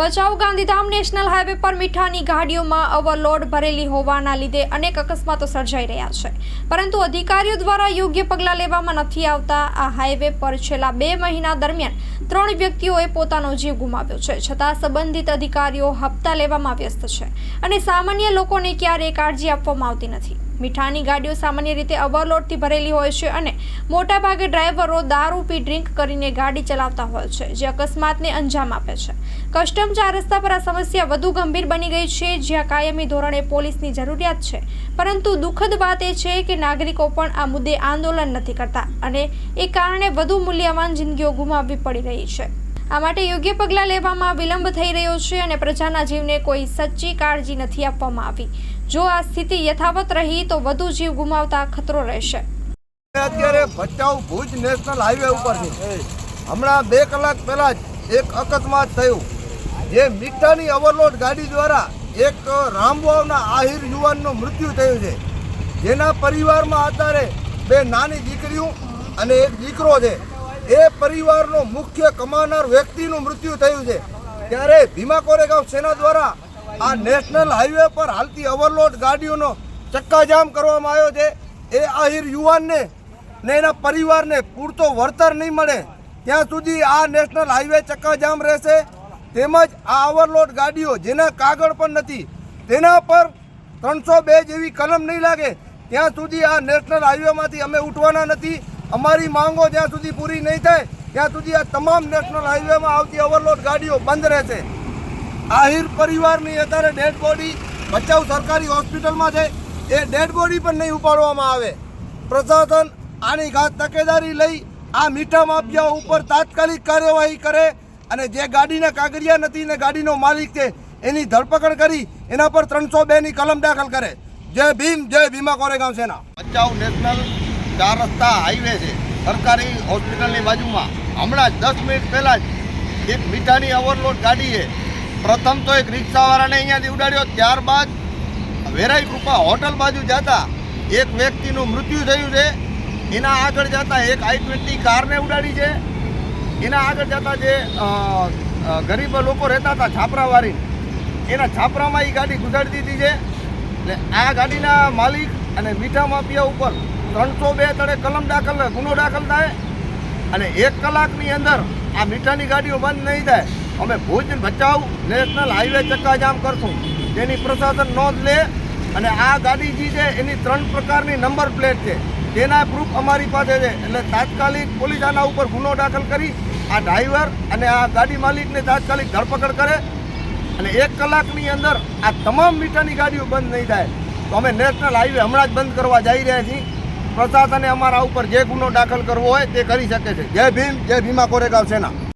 Bhachau Gandhidham national highway પર મીઠાની ગાડીઓમાં overload ભરેલી હોવાના લીધે અનેક અકસ્માતો સર્જાઈ રહ્યા છે. પરંતુ અધિકારીઓ દ્વારા યોગ્ય પગલાં લેવામાં નથી આવતા. આ હાઈવે પર છેલ્લા બે મહિના દરમિયાન ત્રણ વ્યક્તિઓએ પોતાનો જીવ ગુમાવ્યો છે. છતાં સંબંધિત અધિકારીઓ હપ્તા લેવામાં વ્યસ્ત છે અને સામાન્ય લોકોને ક્યારેય કાળજી આપવામાં આવતી નથી. મીઠાની ગાડીઓ સામાન્ય રીતે ઓવરલોડથી ભરેલી હોય છે અને મોટાભાગે ડ્રાઈવરો દારૂ પી ડ્રિંક કરીને ગાડી ચલાવતા હોય છે, જે અકસ્માતને અંજામ આપે છે. કસ્ટમ ચાર રસ્તા પર આ સમસ્યા વધુ ગંભીર બની ગઈ છે, જ્યાં કાયમી ધોરણે પોલીસની જરૂરિયાત છે. પરંતુ દુઃખદ વાત એ છે કે નાગરિકો પણ આ મુદ્દે આંદોલન નથી કરતા અને એ કારણે વધુ મૂલ્યવાન જિંદગીઓ ગુમાવવી પડી રહી છે. આ માટે યોગ્ય પગલાં લેવામાં વિલંબ થઈ રહ્યો છે અને પ્રજાના જીવને કોઈ સચ્ચી કાળજી નથી આપવામાં આવી. જો આ સ્થિતિ યથાવત રહી, તો વધુ જીવ ગુમાવતા ખતરો રહેશે. અત્યારે ભચાઉ ભુજ નેશનલ હાઈવે ઉપર હમણાં બે કલાક પહેલા જ એક અકસ્માત થયું. જે મીઠાની ઓવરલોડ ગાડી દ્વારા એક રામવાવના આહિર યુવાનનું મૃત્યુ થયું છે. જેના પરિવારમાં અત્યારે બે નાની દીકરીઓ અને એક દીકરો છે. એ પરિવારનો મુખ્ય કમાનાર વ્યક્તિનું મૃત્યુ થયું છે. ત્યારે ભીમા કોરેગાંવ સેના દ્વારા આ નેશનલ હાઈવે પર હાલતી ઓવરલોડ ગાડીઓનો ચક્કાજામ કરવામાં આવ્યો છે. એ આહિર યુવાનને ને એના પરિવારને પૂરતો વળતર નહીં મળે. ત્યાં સુધી આ નેશનલ હાઈવે ચક્કાજામ રહેશે. તેમજ આ ઓવરલોડ ગાડીઓ જેના કાગળ પણ નથી, તેના પર ત્રણસો બે જેવી કલમ નહીં લાગે. ત્યાં સુધી આ નેશનલ હાઈવેમાંથી અમે ઉઠવાના નથી. અમારી માંગો જ્યાં સુધી પૂરી નહીં થાય, ત્યાં સુધી આ તમામ નેશનલ હાઈવેમાં આવતી ઓવરલોડ ગાડીઓ બંધ રહેશે. આહિર પરિવારની અત્યારે ડેડ બોડી ભચાઉ સરકારી હોસ્પિટલમાં છે. એ ડેડ બોડી પણ નહીં ઉપાડવામાં આવે. પ્રશાસન આની ઘાત તકેદારી લઈ આ મીઠા માફિયા ઉપર તાત્કાલિક કાર્યવાહી કરે અને જે ગાડીના કાગળિયા નથી ને ગાડીનો માલિક છે, એની ધરપકડ કરી એના પર ત્રણસો બેની કલમ દાખલ કરે. જય ભીમ, જય ભીમા કોરેગાંવ સેના. ભચાઉ નેશનલ ચાર રસ્તા હાઈવે છે. સરકારી હોસ્પિટલની બાજુમાં. હમણાં જ દસ મિનિટ પહેલાં જ એક મીઠાની ઓવરલોડ ગાડી છે. પ્રથમ તો એક રિક્ષાવાળાને અહીંયાથી ઉડાડ્યો, ત્યારબાદ વેરાઈ કૃપા હોટલ બાજુ જતા એક વ્યક્તિનું મૃત્યુ થયું છે. એના આગળ જતા એક આઈ ટ્વેન્ટી કારને ઉડાડી છે. એના આગળ જતા જે ગરીબ લોકો રહેતા હતા છાપરાવાળી, એના છાપરામાં એ ગાડી ગુજરાતી દીધી છે એટલે આ ગાડીના માલિક અને મીઠા માફિયા ઉપર ત્રણસો બે તળે કલમ દાખલ ગુનો દાખલ થાય અને એક કલાકની અંદર આ મીઠાની ગાડીઓ બંધ નહીં થાય. અમે ભુજ ભચાઉ નેશનલ હાઈવે ચક્કાજામ કરશું. તેની પ્રશાસન નોંધ લે અને આ ગાડી જે છે, એની ત્રણ પ્રકારની નંબર પ્લેટ છે. તેના પ્રૂફ અમારી પાસે છે. એટલે તાત્કાલિક પોલીસ આના ઉપર ગુનો દાખલ કરી, આ ડ્રાઈવર અને આ ગાડી માલિકને તાત્કાલિક ધરપકડ કરે અને એક કલાકની અંદર આ તમામ મીઠાની ગાડીઓ બંધ નહીં થાય. તો અમે નેશનલ હાઈવે હમણાં જ બંધ કરવા જઈ રહ્યા છીએ. પ્રશાસને અમારા ઉપર જે ગુનો દાખલ કરવો હોય તે કરી શકે છે. જય ભીમ, જય ભીમા કોરેગાંવ સેના.